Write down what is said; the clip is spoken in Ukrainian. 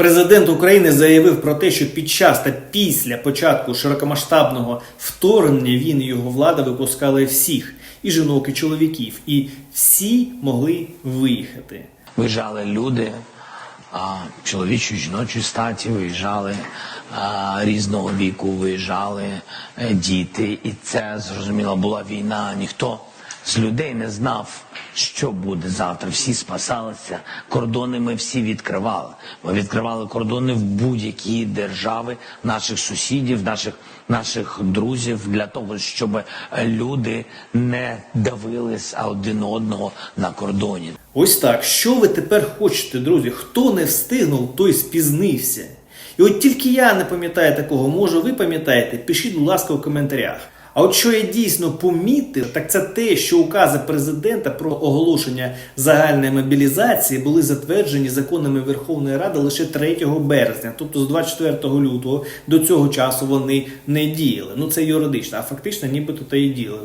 Президент України заявив про те, що під час та після початку широкомасштабного вторгнення він і його влада випускали всіх і жінок, і чоловіків, і всі могли виїхати. Виїжджали люди чоловічої, жіночої статі, виїжджали різного віку, виїжджали е, діти. І це зрозуміло була війна. Ніхто з людей не знав, що буде завтра. Всі спасалися. Кордони ми всі відкривали. Ми відкривали кордони в будь-які держави наших сусідів, наших наших друзів для того, щоб люди не давились один одного на кордоні. Ось так. Що ви тепер хочете, друзі? Хто не встигнув, той спізнився. І от тільки я не пам'ятаю такого, може ви пам'ятаєте, пишіть, будь ласка, у коментарях. А от що я дійсно помітив, так це те, що укази президента про оголошення загальної мобілізації були затверджені законами Верховної Ради лише 3 березня, тобто з 24 лютого до цього часу вони не діяли. Ну це юридично, а фактично нібито та і діяли.